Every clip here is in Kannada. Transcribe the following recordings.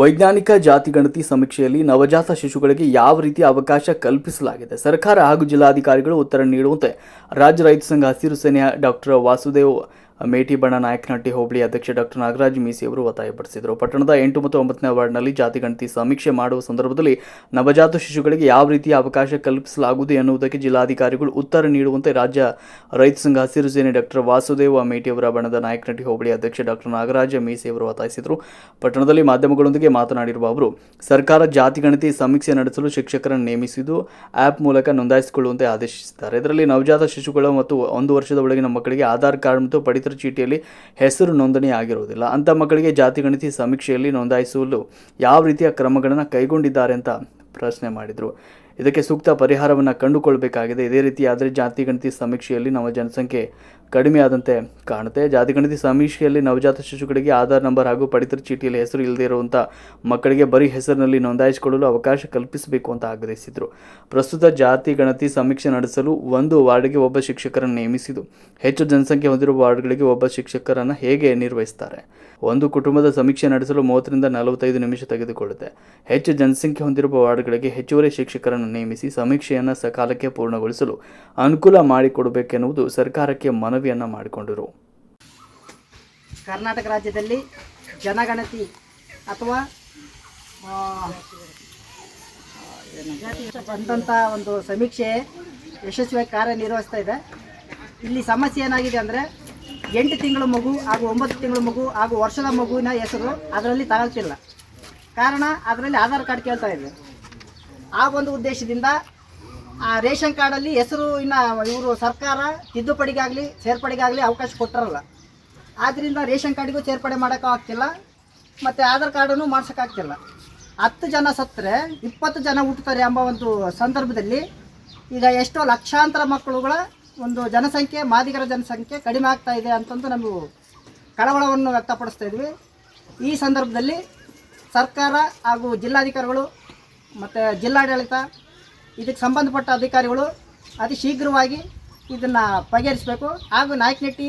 ವೈಜ್ಞಾನಿಕ ಜಾತಿ ಗಣತಿ ಸಮೀಕ್ಷೆಯಲ್ಲಿ ನವಜಾತ ಶಿಶುಗಳಿಗೆ ಯಾವ ರೀತಿ ಅವಕಾಶ ಕಲ್ಪಿಸಲಾಗಿದೆ? ಸರ್ಕಾರ ಹಾಗೂ ಜಿಲ್ಲಾಧಿಕಾರಿಗಳು ಉತ್ತರ ನೀಡುವಂತೆ ರಾಜ್ಯ ರೈತ ಸಂಘ ಹಸಿರು ಸೇನೆಯ ಡಾಕ್ಟರ್ ವಾಸುದೇವ್ ಮೇಟಿಬಣ ನಾಯಕನಹಟ್ಟಿ ಹೋಬಳಿ ಅಧ್ಯಕ್ಷ ಡಾಕ್ಟರ್ ನಾಗರಾಜ್ ಮೀಸಿ ಅವರು ಒತ್ತಾಯಪಡಿಸಿದರು ಪಟ್ಟಣದ ಎಂಟು ಮತ್ತು ಒಂಬತ್ತನೇ ವಾರ್ಡ್ನಲ್ಲಿ ಜಾತಿ ಗಣತಿ ಸಮೀಕ್ಷೆ ಮಾಡುವ ಸಂದರ್ಭದಲ್ಲಿ ನವಜಾತ ಶಿಶುಗಳಿಗೆ ಯಾವ ರೀತಿಯ ಅವಕಾಶ ಕಲ್ಪಿಸಲಾಗುವುದು ಎನ್ನುವುದಕ್ಕೆ ಜಿಲ್ಲಾಧಿಕಾರಿಗಳು ಉತ್ತರ ನೀಡುವಂತೆ ರಾಜ್ಯ ರೈತ ಸಂಘ ಹಸಿರು ಸೇನೆ ಡಾಕ್ಟರ್ ವಾಸುದೇವ ಮೇಟಿ ಅವರ ಬಣ್ಣದ ನಾಯಕನಹಟ್ಟಿ ಹೋಬಳಿ ಅಧ್ಯಕ್ಷ ಡಾಕ್ಟರ್ ನಾಗರಾಜ ಮೀಸಿ ಅವರು ಒತ್ತಾಯಿಸಿದರು. ಪಟ್ಟಣದಲ್ಲಿ ಮಾಧ್ಯಮಗಳೊಂದಿಗೆ ಮಾತನಾಡಿರುವ ಅವರು, ಸರ್ಕಾರ ಜಾತಿ ಗಣತಿ ಸಮೀಕ್ಷೆ ನಡೆಸಲು ಶಿಕ್ಷಕರನ್ನು ನೇಮಿಸಿದ್ದು, ಆ್ಯಪ್ ಮೂಲಕ ನೋಂದಾಯಿಸಿಕೊಳ್ಳುವಂತೆ ಆದೇಶಿಸಿದ್ದಾರೆ. ಇದರಲ್ಲಿ ನವಜಾತ ಶಿಶುಗಳು ಮತ್ತು ಒಂದು ವರ್ಷದ ಒಳಗಿನ ಮಕ್ಕಳಿಗೆ ಆಧಾರ್ ಕಾರ್ಡ್ ಮತ್ತು ಪಡಿತರ ಚೀಟಿಯಲ್ಲಿ ಹೆಸರು ನೋಂದಣಿ ಆಗಿರುವುದಿಲ್ಲ. ಅಂಥ ಮಕ್ಕಳಿಗೆ ಜಾತಿ ಗಣತಿ ಸಮೀಕ್ಷೆಯಲ್ಲಿ ನೋಂದಾಯಿಸಲು ಯಾವ ರೀತಿಯ ಕ್ರಮಗಳನ್ನು ಕೈಗೊಂಡಿದ್ದಾರೆ ಅಂತ ಪ್ರಶ್ನೆ ಮಾಡಿದರು. ಇದಕ್ಕೆ ಸೂಕ್ತ ಪರಿಹಾರವನ್ನು ಕಂಡುಕೊಳ್ಬೇಕಾಗಿದೆ. ಇದೇ ರೀತಿ ಜಾತಿ ಗಣತಿ ಸಮೀಕ್ಷೆಯಲ್ಲಿ ನಮ್ಮ ಜನಸಂಖ್ಯೆ ಕಡಿಮೆ ಆದಂತೆ ಕಾಣುತ್ತೆ. ಜಾತಿ ಗಣತಿ ಸಮೀಕ್ಷೆಯಲ್ಲಿ ನವಜಾತ ಶಿಶುಗಳಿಗೆ ಆಧಾರ್ ನಂಬರ್ ಹಾಗೂ ಪಡಿತರ ಚೀಟಿಯಲ್ಲಿ ಹೆಸರು ಇಲ್ಲದೇ ಇರುವಂಥ ಮಕ್ಕಳಿಗೆ ಬರೀ ಹೆಸರಿನಲ್ಲಿ ನೋಂದಾಯಿಸಿಕೊಳ್ಳಲು ಅವಕಾಶ ಕಲ್ಪಿಸಬೇಕು ಅಂತ ಆಗ್ರಹಿಸಿದರು. ಪ್ರಸ್ತುತ ಜಾತಿ ಗಣತಿ ಸಮೀಕ್ಷೆ ನಡೆಸಲು ಒಂದು ವಾರ್ಡ್ಗೆ ಒಬ್ಬ ಶಿಕ್ಷಕರನ್ನು ನೇಮಿಸಿದ್ದು. ಹೆಚ್ಚು ಜನಸಂಖ್ಯೆ ಹೊಂದಿರುವ ವಾರ್ಡ್ಗಳಿಗೆ ಒಬ್ಬ ಶಿಕ್ಷಕರನ್ನು ಹೇಗೆ ನಿರ್ವಹಿಸ್ತಾರೆ? ಒಂದು ಕುಟುಂಬದ ಸಮೀಕ್ಷೆ ನಡೆಸಲು ಮೂವತ್ತರಿಂದ ನಲವತ್ತೈದು ನಿಮಿಷ ತೆಗೆದುಕೊಳ್ಳುತ್ತೆ. ಹೆಚ್ಚು ಜನಸಂಖ್ಯೆ ಹೊಂದಿರುವ ವಾರ್ಡ್ಗಳಿಗೆ ಹೆಚ್ಚುವರಿ ಶಿಕ್ಷಕರನ್ನು ನೇಮಿಸಿ ಸಮೀಕ್ಷೆಯನ್ನು ಸಕಾಲಕ್ಕೆ ಪೂರ್ಣಗೊಳಿಸಲು ಅನುಕೂಲ ಮಾಡಿಕೊಡಬೇಕೆನ್ನುವುದು ಸರ್ಕಾರಕ್ಕೆ ಮನವಿಯನ್ನು ಮಾಡಿಕೊಂಡರು. ಕರ್ನಾಟಕ ರಾಜ್ಯದಲ್ಲಿ ಜನಗಣತಿ ಅಥವಾ ಬಂದಂಥ ಒಂದು ಸಮೀಕ್ಷೆ ಯಶಸ್ವಿಯಾಗಿ ಕಾರ್ಯನಿರ್ವಹಿಸ್ತಾ ಇದೆ. ಇಲ್ಲಿ ಸಮಸ್ಯೆ ಏನಾಗಿದೆ ಅಂದರೆ, ಎಂಟು ತಿಂಗಳ ಮಗು ಹಾಗೂ ಒಂಬತ್ತು ತಿಂಗಳ ಮಗು ಹಾಗೂ ವರ್ಷದ ಮಗುವಿನ ಹೆಸರು ಅದರಲ್ಲಿ ತಗೊಳ್ತಿಲ್ಲ ಕಾರಣ, ಅದರಲ್ಲಿ ಆಧಾರ್ ಕಾರ್ಡ್ ಕೇಳ್ತಾ ಇದೆ. ಆ ಒಂದು ಉದ್ದೇಶದಿಂದ ಆ ರೇಷನ್ ಕಾರ್ಡಲ್ಲಿ ಹೆಸರು ಇನ್ನು ಇವರು ಸರ್ಕಾರ ತಿದ್ದುಪಡಿಗಾಗಲಿ, ಸೇರ್ಪಡೆಗಾಗಲಿ ಅವಕಾಶ ಕೊಟ್ಟರಲ್ಲ. ಆದ್ದರಿಂದ ರೇಷನ್ ಕಾರ್ಡಿಗೂ ಸೇರ್ಪಡೆ ಮಾಡೋಕ್ಕೂ ಆಗ್ತಿಲ್ಲ, ಮತ್ತು ಆಧಾರ್ ಕಾರ್ಡನ್ನು ಮಾಡ್ಸೋಕ್ಕಾಗ್ತಿಲ್ಲ ಹತ್ತು ಜನ ಸತ್ತರೆ, ಇಪ್ಪತ್ತು ಜನ ಹುಟ್ಟುತ್ತಾರೆ ಎಂಬ ಒಂದು ಸಂದರ್ಭದಲ್ಲಿ ಈಗ ಎಷ್ಟೋ ಲಕ್ಷಾಂತರ ಮಕ್ಕಳುಗಳ ಒಂದು ಜನಸಂಖ್ಯೆ, ಮಾದಿಗರ ಜನಸಂಖ್ಯೆ ಕಡಿಮೆ ಆಗ್ತಾ ಇದೆ ಅಂತಂದು ನಾವು ಕಳವಳವನ್ನು ವ್ಯಕ್ತಪಡಿಸ್ತಾ ಇದ್ವಿ. ಈ ಸಂದರ್ಭದಲ್ಲಿ ಸರ್ಕಾರ ಹಾಗೂ ಜಿಲ್ಲಾಧಿಕಾರಿಗಳು ಮತ್ತು ಜಿಲ್ಲಾಡಳಿತ ಇದಕ್ಕೆ ಸಂಬಂಧಪಟ್ಟ ಅಧಿಕಾರಿಗಳು ಅತಿ ಶೀಘ್ರವಾಗಿ ಇದನ್ನು ಬಗೆಹರಿಸಬೇಕು ಹಾಗೂ ನಾಯಕನಟ್ಟಿ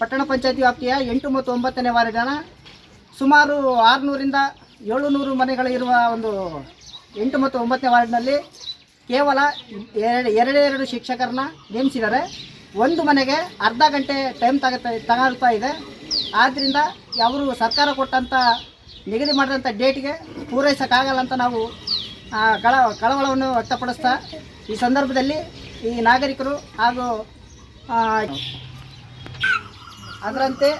ಪಟ್ಟಣ ಪಂಚಾಯತಿ ವ್ಯಾಪ್ತಿಯ ಎಂಟು ಮತ್ತು ಒಂಬತ್ತನೇ ವಾರ್ಡಿನ ಸುಮಾರು ಆರುನೂರಿಂದ ಏಳುನೂರು ಮನೆಗಳಿರುವ ಒಂದು ಎಂಟು ಮತ್ತು ಒಂಬತ್ತನೇ ವಾರ್ಡ್ನಲ್ಲಿ ಕೇವಲ ಎರಡು, ಎರಡೇ ಎರಡು ಶಿಕ್ಷಕರನ್ನ ನೇಮಿಸಿದ್ದಾರೆ. ಒಂದು ಮನೆಗೆ ಅರ್ಧ ಗಂಟೆ ಟೈಮ್ ತಗತಾ ತಗೊಳ್ತಾ ಇದೆ. ಆದ್ದರಿಂದ ಅವರು ಸರ್ಕಾರ ಕೊಟ್ಟಂಥ ನಿಗದಿ ಮಾಡಿದಂಥ ಡೇಟ್ಗೆ ಪೂರೈಸೋಕ್ಕಾಗಲ್ಲ ಅಂತ ನಾವು ಆ, ಕಳ ಕಳವಳವನ್ನು ವ್ಯಕ್ತಪಡಿಸ್ತಾ ಈ ಸಂದರ್ಭದಲ್ಲಿ ಈ ನಾಗರಿಕರು ಹಾಗೂ ಅದರಂತೆ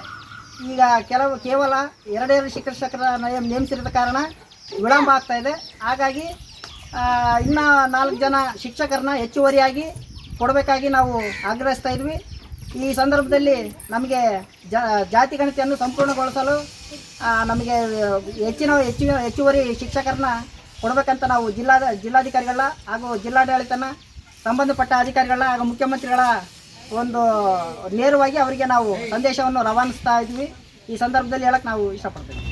ಈಗ ಕೆಲವು ಕೇವಲ ಎರಡೆರಡು ಶಿಕ್ಷಕರ ನೇಮಿಸಿರದ ಕಾರಣ ವಿಳಂಬ ಆಗ್ತಾ ಇದೆ. ಹಾಗಾಗಿ ಇನ್ನ ಇನ್ನು ನಾಲ್ಕು ಜನ ಶಿಕ್ಷಕರನ್ನ ಹೆಚ್ಚುವರಿಯಾಗಿ ಕೊಡಬೇಕಾಗಿ ನಾವು ಆಗ್ರಹಿಸ್ತಾ ಇದ್ವಿ. ಈ ಸಂದರ್ಭದಲ್ಲಿ ನಮಗೆ ಜಾತಿ ಗಣತಿಯನ್ನು ಸಂಪೂರ್ಣಗೊಳಿಸಲು ನಮಗೆ ಹೆಚ್ಚಿನ ಹೆಚ್ಚು ಹೆಚ್ಚುವರಿ ಶಿಕ್ಷಕರನ್ನ ಕೊಡಬೇಕಂತ ನಾವು ಜಿಲ್ಲಾ ಜಿಲ್ಲಾಧಿಕಾರಿಗಳ ಹಾಗೂ ಜಿಲ್ಲಾಡಳಿತನ ಸಂಬಂಧಪಟ್ಟ ಅಧಿಕಾರಿಗಳ ಹಾಗೂ ಮುಖ್ಯಮಂತ್ರಿಗಳ ಒಂದು ನೇರವಾಗಿ ಅವರಿಗೆ ನಾವು ಸಂದೇಶವನ್ನು ರವಾನಿಸ್ತಾ ಇದ್ವಿ. ಈ ಸಂದರ್ಭದಲ್ಲಿ ಹೇಳಕ್ಕೆ ನಾವು ಇಷ್ಟಪಡ್ತೀವಿ.